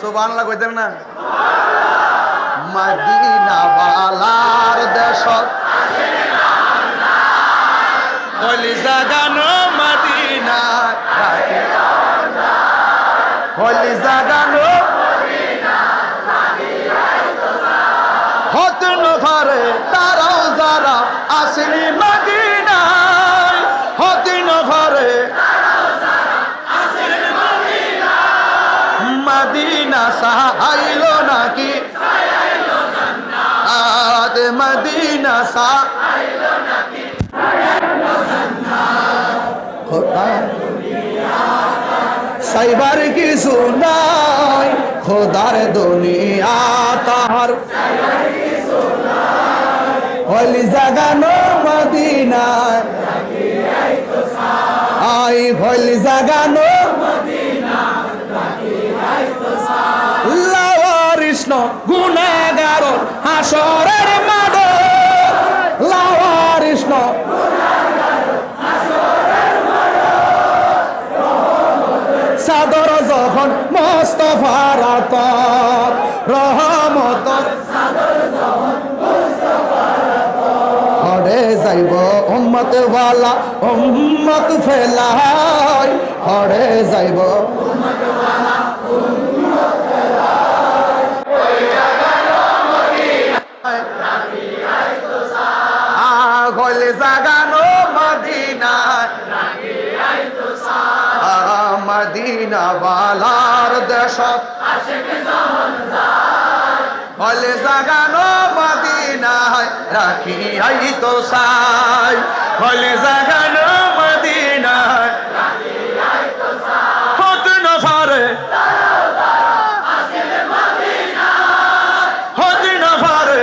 সুবহানাল্লাহ কইতেন না। মদিনা বালার দেশ হলি জাগানো মদিনা হলি জাগানো ঘরে তারাও যারা আসেনি মদিনায়। মদিনা সাহাইল নাকি? আদ মদিনা সা সাইবার কিছু নাই, খোদার দুনিয়া তাহার। হলি জাগানো মদিনায়। আই হলি জাগানো লাওয়ারিষ্ণ গুণাগার হাসরের মাড লাওয়ারিষ্ণ সাদর যখন মোস্তফার রহমত, হরে যাইব উম্মত ওয়ালা উম্মত ফেলাই। হরে যাইব গলে জাগানো মদিনা বালার দেশ। হলে জাগানো মদিনায় রাখি আই তো সাই। হলে জাগানো মদিনায় হত নফারে হত নফারে